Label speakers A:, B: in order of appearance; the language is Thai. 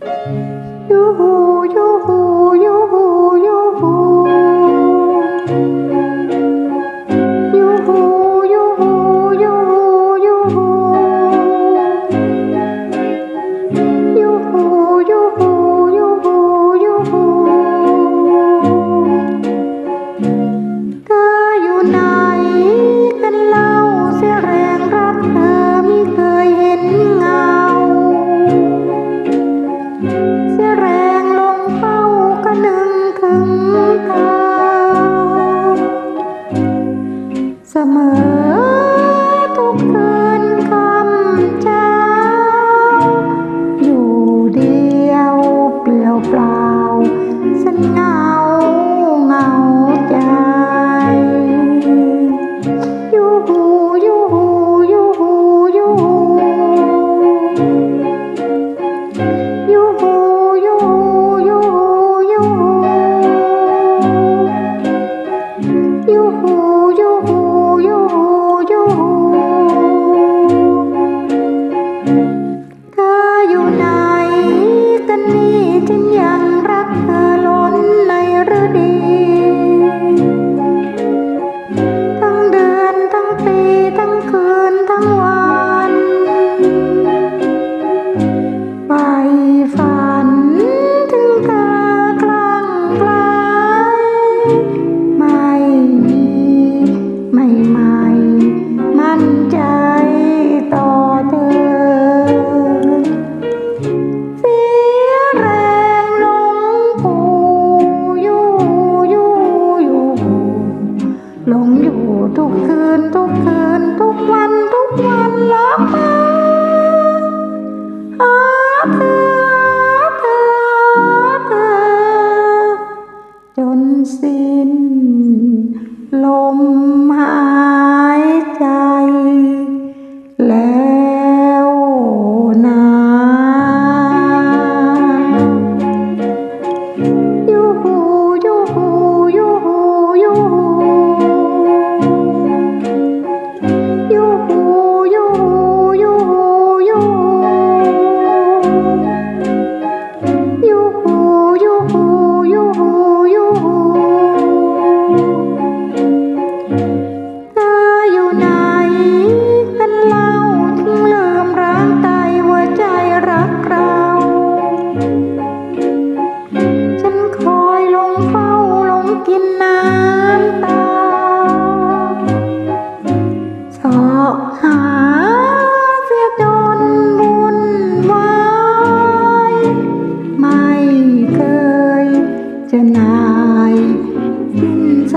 A: Thank you. Summer, summer. ใหม่ มั่นใจต่อเธอ เสียแรงลงกูอยู่อยู่อยู่ลงอยู่ทุกคืนทุกคืนทุกวันทุกวันล้วมาหาเธอเธเธอจนสิ้นลม จะนายกินใจ